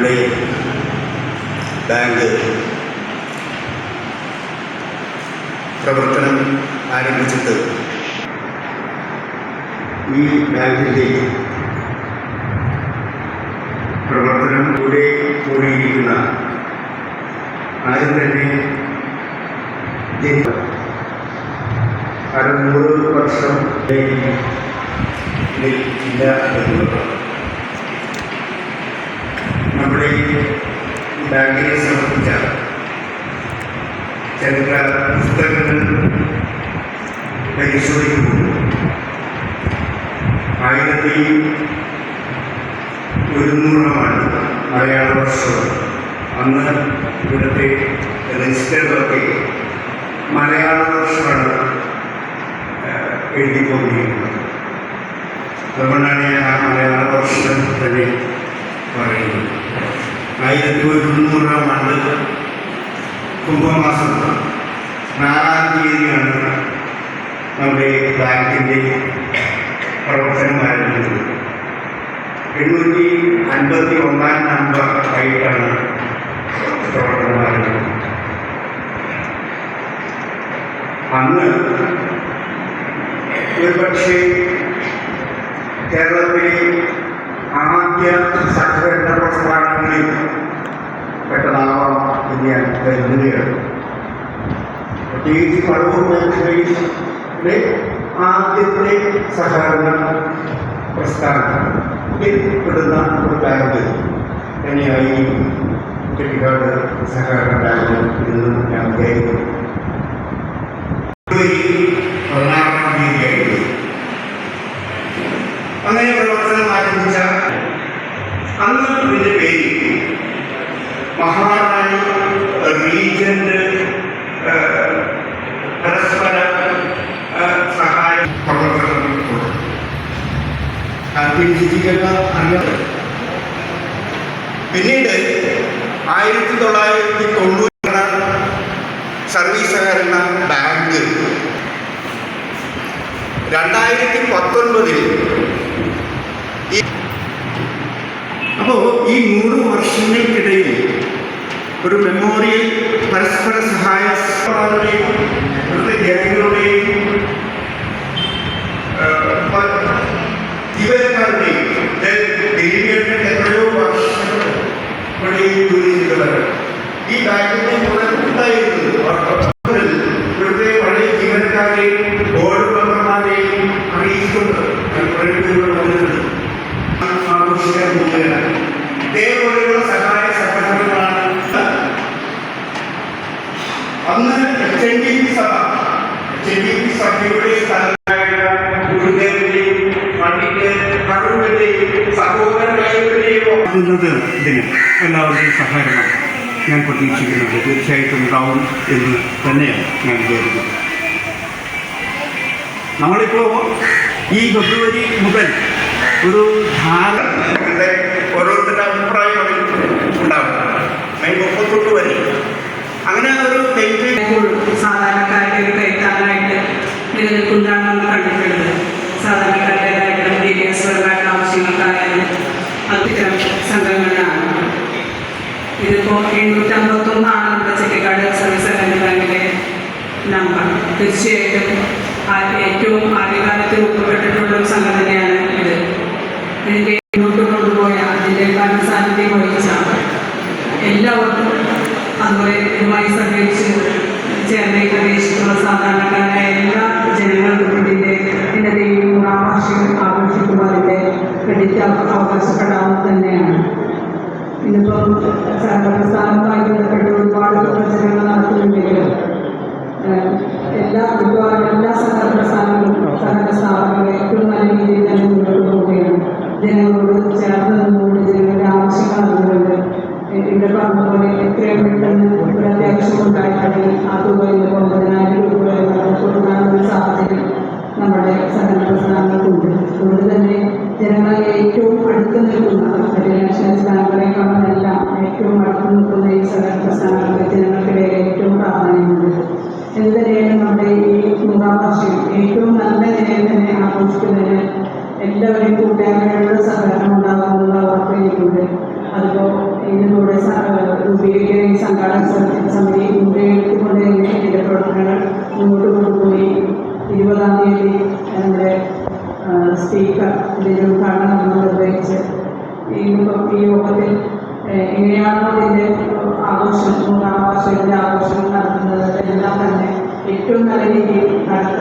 നമ്മുടെ ബാങ്ക് പ്രവർത്തനം ആരംഭിച്ചിട്ട് ഈ ബാങ്കിന്റെ പ്രവർത്തനം കൂടെ കൂടിയിരിക്കുന്ന ആരും തന്നെ അറുന്നൂറ് വർഷം ഇല്ല എന്നുള്ളത് നമ്മുടെ ബാങ്കിനെ സംബന്ധിച്ച ചരിത്ര പുസ്തകങ്ങൾ പരിശോധിക്കുമ്പോൾ ആയിരത്തി ഒരുന്നൂറമാണ് മലയാള വർഷം അന്ന് ഇവിടുത്തെ രജിസ്റ്ററിലൊക്കെ മലയാള വർഷമാണ് എഴുതിക്കൊണ്ടിരിക്കുന്നത് അതുകൊണ്ടാണ് ഞാൻ ആ മലയാള വർഷം തന്നെ പറയുന്നത്. ആയിരത്തി ഒരുന്നൂറാം ആണ്ട് കുംഭമാസം നാലാം തീയതിയാണ് നമ്മുടെ ബാങ്കിന്റെ പ്രവർത്തനം ആരംഭിച്ചത് എണ്ണൂറ്റി അൻപത്തി ഒന്നാം നമ്പർ ആയിട്ടാണ് പ്രവർത്തനം ആരംഭിച്ചത് അന്ന് ഒരുപക്ഷെ കേരളത്തിലെ ആദ്യ സഹകരണ പ്രസ്ഥാനങ്ങളിൽ പെട്ടതാവാം എന്ന് ഞാൻ കരുതുകയാണ്. പ്രത്യേകിച്ച് പറവൂർ മേഖലയിലെ ആദ്യത്തെ സഹകരണ പ്രസ്ഥാനത്തിൽ പെടുന്ന ഒരു ബാങ്ക് തന്നെയായി ചെട്ടിക്കാട് സഹകരണ ബാങ്ക് എന്ന് ഞാൻ വിചാരിക്കുന്നു. ഫെബ്രുവരി പതിനാറാം തീയതിയായിരുന്നു അങ്ങനെ പ്രവർത്തനം ആരംഭിച്ച അന്ന് ഇതിന്റെ പേര് മഹാറാണി റീജന്റ് പരസ്പര സഹായ പ്രവർത്തനം അറിയാം. പിന്നീട് ആയിരത്തി തൊള്ളായിരത്തി തൊണ്ണൂറ് സർവീസ് സഹകരണ ബാങ്ക് രണ്ടായിരത്തി പത്തൊൻപതിൽ ഈ അപ്പോൾ ഈ നൂറ് വർഷങ്ങൾക്കിടയിൽ ഒരു മെമ്മോറിയൽ പരസ്പര സഹായ ജനങ്ങളുടെയും ജീവനക്കാരുടെയും ഈ ജോലി ചെയ്തവരാണ്. ഈ ബാങ്കിന്റെ ഇവിടുത്തെ പഴയ ജീവനക്കാരെയും അന്ന് എച്ച് എൻ ഡി പി സഭ എച്ച് എൻ ഡി പി സഭയുടെ സ്ഥലമായ ഗുരുദേവന്റെയും പണ്ഡിറ്റ് കടൂരിന്റെയും സഹോദരങ്ങളെയും ഇതിന് എല്ലാവരുടെയും സഹകരണം ഞാൻ പ്രതീക്ഷിക്കുന്നത് തീർച്ചയായിട്ടും ഉണ്ടാവും എന്ന് തന്നെയാണ് ഞാൻ വിചാരിക്കുന്നത് നമ്മളിപ്പോൾ ഈ ഫെബ്രുവരി മുതൽ ഒരു ധാരണ ഓരോരുത്തരുടെ അഭിപ്രായം ഉണ്ടാവും മെയ് മുപ്പത്തൊട്ട് വരെ അങ്ങനെ ഒരു സാധാരണക്കാരുടെ ഒരു കൈത്താങ്ങായിട്ട് നിലനിൽക്കുന്നതാണ് നമ്മൾ കണ്ടിട്ടുള്ളത്. സാധാരണക്കാരുടേതായിട്ടുള്ള വിദ്യാഭ്യാസപരമായിട്ടുള്ള ആവശ്യങ്ങൾക്കായാലും അത്തരം സംഘങ്ങളിലാണ്. ഇതിപ്പോൾ എണ്ണൂറ്റമ്പത്തൊന്നാണ് നമ്മുടെ ചെട്ടിക്കാട് സർവീസ് ബാങ്കിലെ നമ്പർ. തീർച്ചയായിട്ടും ഏറ്റവും ആദ്യകാലത്ത് രൂപപ്പെട്ടിട്ടുള്ള ഒരു സംഘടനയാണ് ഇത്. ഇതിന്റെ മുന്നോട്ട് കൊണ്ടുപോയ അതിന്റെ ഭരണസാന്നിധ്യം വഹിച്ച എല്ലാവർക്കും അതുപോലെ ഇതുമായി സഹകരിച്ച് ചേർന്ന പ്രവേശിക്കുന്ന പ്രദേശത്തുള്ള ഏറ്റവും അടുത്ത് നിൽക്കുന്ന ഈ പ്രസ്ഥാനങ്ങൾക്ക് ജനങ്ങൾക്കിടയിൽ ഏറ്റവും പ്രാധാന്യമുണ്ട് എന്തിനേലും നമ്മുടെ ഈ നൂറാം വർഷം ഏറ്റവും നല്ല നിലയിൽ തന്നെ ആഘോഷിക്കുന്നതിന് എല്ലാവരും കൂട്ടായ്മയുടെ സഹകരണം ഉണ്ടാകുമെന്നുള്ള ഉറപ്പ് എനിക്കുണ്ട്. അതിപ്പോൾ ഇതിലൂടെ രൂപീകരിക്കുന്ന ഈ സംഘാടക സമിതി- മുൻകൈയെടുത്തുകൊണ്ട് ഇതിന്റെ പ്രവർത്തനങ്ങൾ മുന്നോട്ട് കൊണ്ടുപോയി. ഇരുപതാം തീയതി നമ്മുടെ സ്പീക്കർ ഇതിന്റെ ഉദ്ഘാടനം നിർവഹിച്ച് ഈ യോഗത്തിൽ ഏഹ്, എങ്ങനെയാണോ ഇതിന്റെ ആഘോഷം മൂന്നാം വാർഷികത്തിന്റെ ആഘോഷം നടത്തുന്നത് എല്ലാം തന്നെ ഏറ്റവും നല്ല രീതിയിൽ നടത്ത